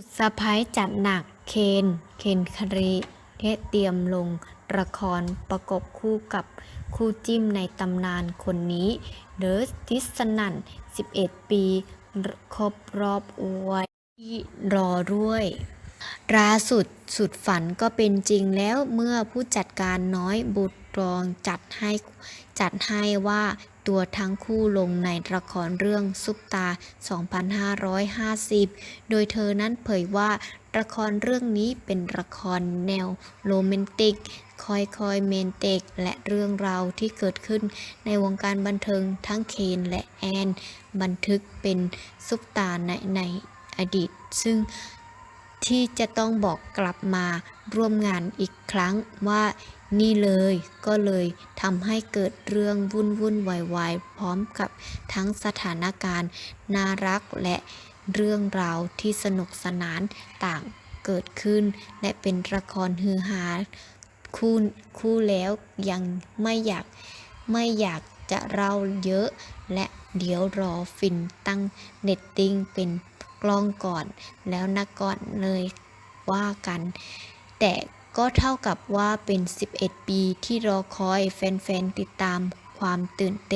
สุดสะพ้ายจัดหนักเคน เคนครีเทเตรียมลงละครประกบคู่กับคู่จิ้มในตำนานคนนี้เดอสทิสนัน 11 ปี ครบรอบอวยที่รอด้วย ล่าสุดสุดฝันก็เป็นจริงแล้วเมื่อผู้จัดการน้อยบุตรรองจัดให้จัดให้ว่าตัวทั้งคู่ลงในละครเรื่องซุปตา 2550 โดยเธอนั้นเผยว่าละครเรื่องนี้เป็นละครแนวโรแมนติก คอยคอยเมนเตก และเรื่องราวที่เกิดขึ้นในวงการบันเทิงทั้งเคนและแอน บันทึกเป็นซุปตาในในอดีต ซึ่ง ที่จะต้องบอกกลับมาร่วมงานอีกครั้งว่านี่เลยก็เลยทำให้เกิดเรื่องวุ่นวุ่นวายวายพร้อมกับทั้งสถานการณ์น่ารักและเรื่องราวที่สนุกสนานต่างเกิดขึ้น และเป็นละครฮือฮาคู่คู่แล้วยังไม่อยากไม่อยากจะเล่าเยอะ และเดี๋ยวรอฟินตั้งเน็ตติ้งเป็น กล้องก่อน แล้วนะก่อนเลยว่ากัน แต่ก็เท่ากับว่าเป็น 11 ปีที่รอคอยแฟนๆ ติดตามความตื่นเต้น